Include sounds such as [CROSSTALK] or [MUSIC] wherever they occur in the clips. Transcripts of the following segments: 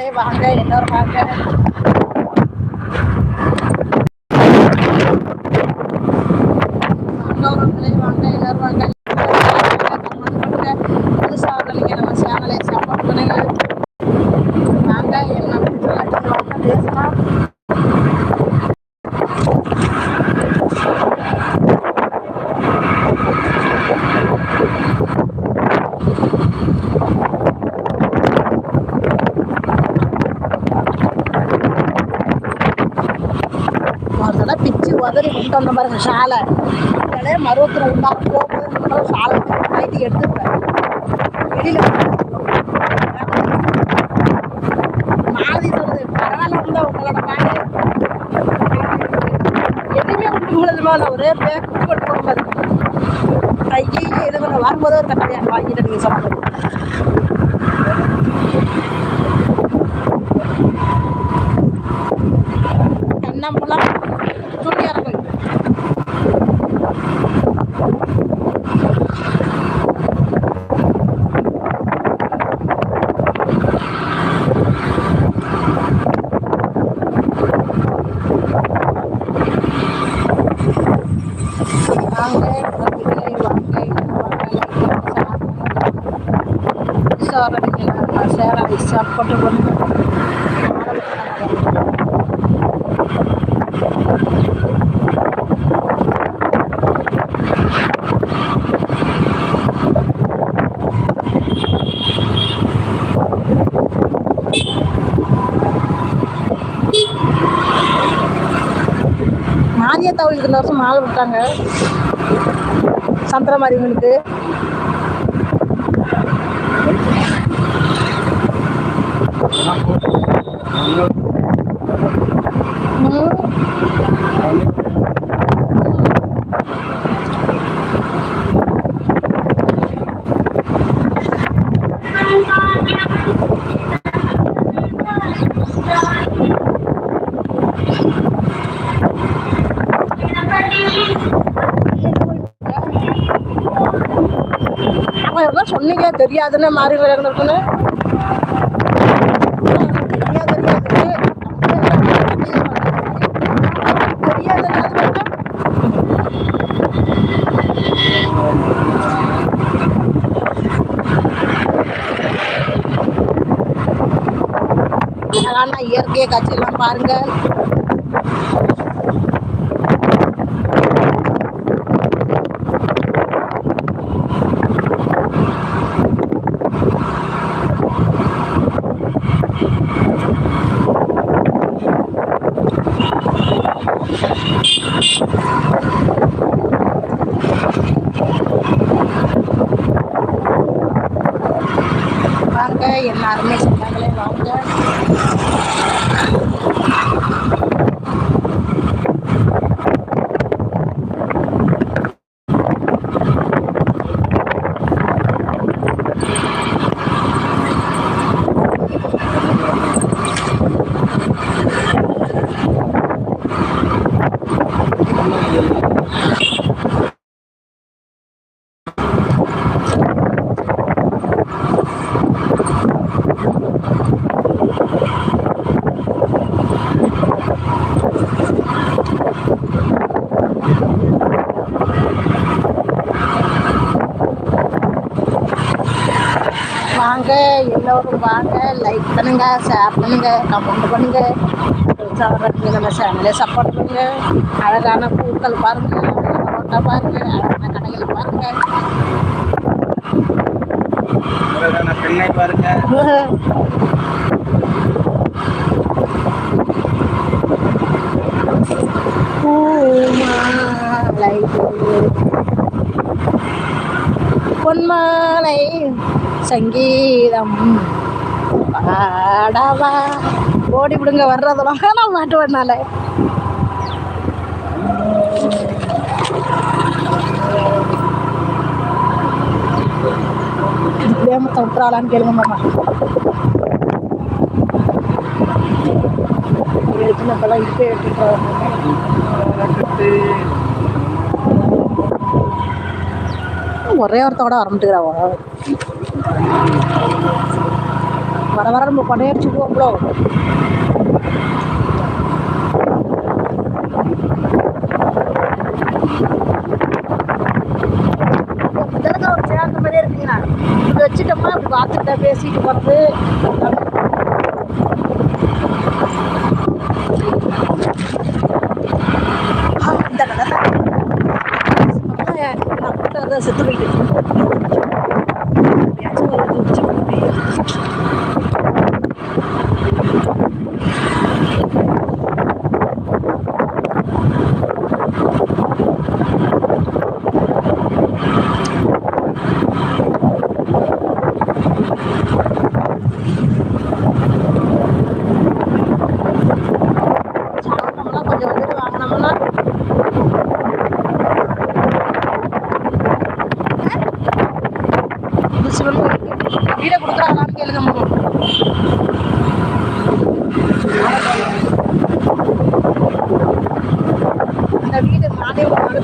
சொந்தங்களே வாங்க எல்லாரும் வாங்க வாங்க வாங்க எல்லாரும் வாங்க புதுசாக வரலைங்க நம்ம சேனலை சப்போர்ட் பண்ணுங்க வாங்க என்ன பேசலாம் ஒரு தடவை பிச்சு உதறி வந்த பாருங்க சாலை. இடையே மருவத்தில் உண்டா? போகும்போது சாலை நைட்டு எடுத்துருப்பேன் வெளியில் மாதிரி சொல்லுது பரவாயில்ல இருந்தா உங்களோட பாடு எதுவுமே விட்டு மேலே ஒரே பேர் குட்டி போகும்போது கையை இது வரும்போது ஒரு கட்டையா வாங்கிட்டு நீங்கள் சொல்லுங்கள் கண்ணம்புலாம் துணியரங்கள் வாங்க வாங்க வாங்க சேர சப்போட்டு பண்ணுங்க மாரியாத்தா கோயிலுக்கு இந்த வருஷம் மாலை விட்டாங்க. சந்திர Oh, my God. அவன் தெரியாதுன்னு மாறி விளையாடுன்னு தெரியாது அழகான இயற்கை காட்சியெல்லாம் பாருங்கள் வாங்க எல்லாருமே சொன்னாங்களே வாங்க வாங்க எல்லோரும் வாங்க லைக் பண்ணுங்க ஷேர் பண்ணுங்க கமெண்ட் பண்ணுங்க. உற்சாகப்படுத்துங்க, நம்ம சேனலை சப்போர்ட் பண்ணுங்க. அழகான பூக்கள் பாருங்க ரோட்டை பாருங்க அழகான கடைகள் பாருங்க. பெண்ணை பாருங்க. [LAUGHS] பூமாலை பொன்மாலை சங்கீதம் பாடவா. ஓடி விடுங்க வர்றதெல்லாம் நான் மாட்டுவேனால இப்படியாம விட்டுறாளான்னு கேளுங்க மாமா. எடுத்துன்னு இப்பெல்லாம் இப்போ ஒரே ஒருத்தோட வர வர வர நம்ம கொடையடிச்சு போகிறோம் இதெல்லாம் ஒரு சேர்ந்த மாதிரியே இருக்குங்கண்ணா இப்படி வச்சுட்டோம்னா அப்படி பார்த்துக்கிட்டா பேசிட்டு போகிறது இந்த கடை நான் கூட்டாக செத்து போயிட்டு எப்படியாச்சும் ஒரு இது வச்சு போய் சாப்பிட்டோம்னா கொஞ்சம் வந்துட்டு வாங்கினோம்னா இது சிவன் கோயிலுக்கு வீடை கொடுக்குறாங்களான்னு கேளுங்க மாமா அந்த வீடு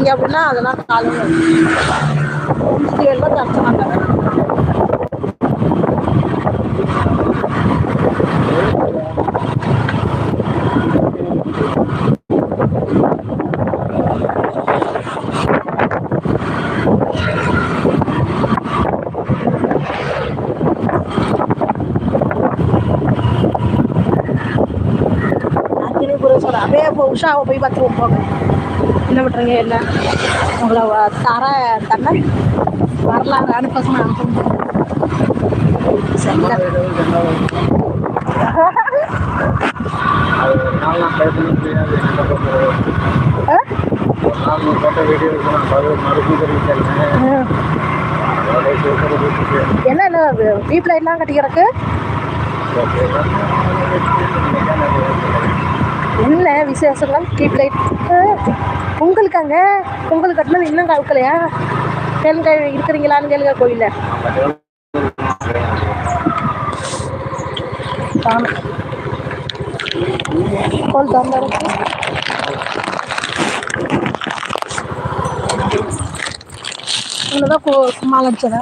பார்த்த ஒன்று வயிற்று பார்த்துருப்பேன் அவன் வந்தா உட்காந்துருப்போமே கோயில அப்படிங்கன்னா பைக் எடுத்துட்டு வந்திருக்கீங்க அப்படின்னா அதெல்லாம் காலையில் தொண்ணூற்றி ஏழு ரூபா தரச்சுனாங்க அத்தினி புரம் சொல்கிறேன் அப்படியே இப்போ உஷாவை போய் பார்த்துருவோம் போங்க என்ன பண்ணுறீங்க என்ன உங்களை தர தன்னை வரலாறு அனுப்ப அனுப்ப சரிங்க அது ஒரு நாள் நான் பேச முடியாது என்ன பண்ணுறது ஆ? ஒரு என்ன என்ன டீப் லைட்லாம் கட்டி கிடக்கு விசேஷங்கள் டீப் லைட் உங்களுக்கு அங்கே? உங்களுக்கு கட்டினது இன்னும் கவுக்கலையா கேளுங்க இருக்கிறீங்களான்னு கேளுங்க கோயிலில். காணும் கோல் திறந்தா இருக்கு இவ்வளோதான் கோ மாலை அடிச்சதா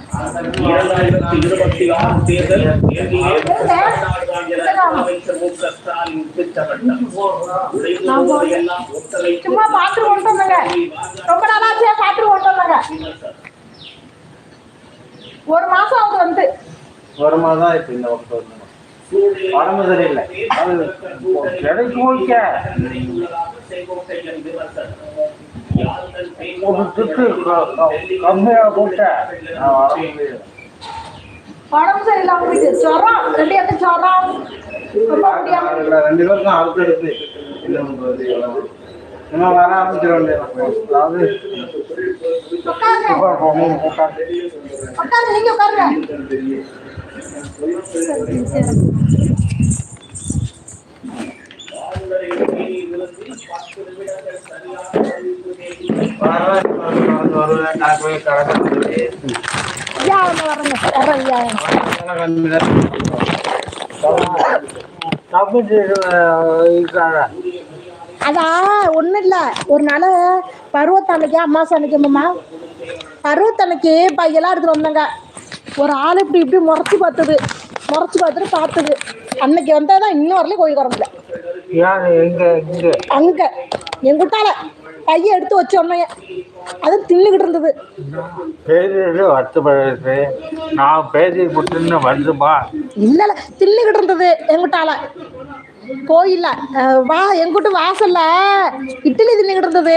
இரண்டாயிரத்தி இருபத்தி ஆறு தேர்தல்? அமைச்சர் மு க ஸ்டாலின் திட்டவட்டம். எல்லாம் ஒத்துழைப்பு சும்மா ரொம்ப நாளாச்சியா பாத்துட்டு கொண்டு வந்தாங்க. ஒரு மாசம் ஆகுது வந்து. ஒரு மாதம் ஆயிடுச்சு இந்த வகுப்பு உடம்பு சரியில்லை. அது கிடைக்கு போய்க்க ஒரு திட்டு கம்மியாக போட்ட நான் வர முடியல உடம்பு சரியில்லாம போயிட்டு ஜுரம் ரெண்டு இடத்துல ஜுரம் ரொம்ப முடியாம இல்ல, ரெண்டு பேருக்கும் அடுத்தடுத்து இல்லை பண்றது சும்மா வர ஆரம்பிச்சிட வேண்டியது அதாவது உட்காருங்க இப்போ போகணும் உட்காந்து உட்காருங்க நீங்க உட்காருங்க அதான் ஒன்றும் இல்லை ஒரு நாள் பருவத்தன்னைக்கு அம்மாசை அன்னைக்கு பருவத்தன்னைக்கு பையெல்லாம் எடுத்துட்டு வந்தாங்க. ஒரு ஆள் இப்படி இப்படி முறைச்சி பார்த்தது. முறைச்சி பார்த்துட்டு பார்த்தது. அன்னைக்கு வந்தால் தான் இன்னும் வரலையும் கோயில் குறம்பில்லை அங்கே. எங்கிட்டால பையன் எடுத்து வச்சோன்னே அது தின்னுக்கிட்டு இருந்தது. பேசிட்டு வருத்தப்படுறது நான் பேசி விட்டுன்னு வருதுமா இல்லைல்ல தின்னுக்கிட்டு இருந்தது எங்கிட்டால கோயில்ல வா எங்கிட்ட வாசல்ல இட்லி தின்னுக்கிட்டு இருந்தது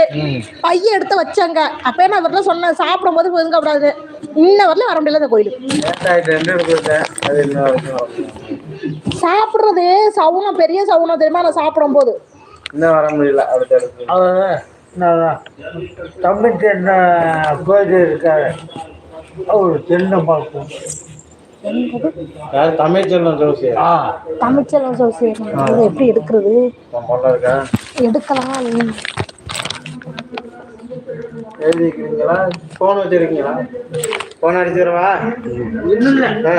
பையன் எடுத்து வச்சாங்க. அப்பயே நான் இவர்கிட்ட சொன்னேன் சாப்பிடும் போது ஒதுங்க கூடாது இன்ன வரல வர முடியல கோயிலுக்கு இன்னும் வரைக்கும் சாப்பிட்றது சவுனம் பெரிய சவுனம் தெரியுமா? நான் சாப்பிடும் போது இன்னும் வர முடியல என்ன கோயில் இருக்காரு. அவர் சின்ன பார்க்கும் யார்? தமிழ்ச்செல்வம் ஜோசி ஆ. தமிழ்ச்செல்வம் சோசியம் இது எப்படி எடுக்கிறது? எடுக்கலாம் எழுதிக்கிறீங்களா ஃபோன் வச்சிருக்கீங்களா? ஃபோன் அடிச்சிடவா இல்லை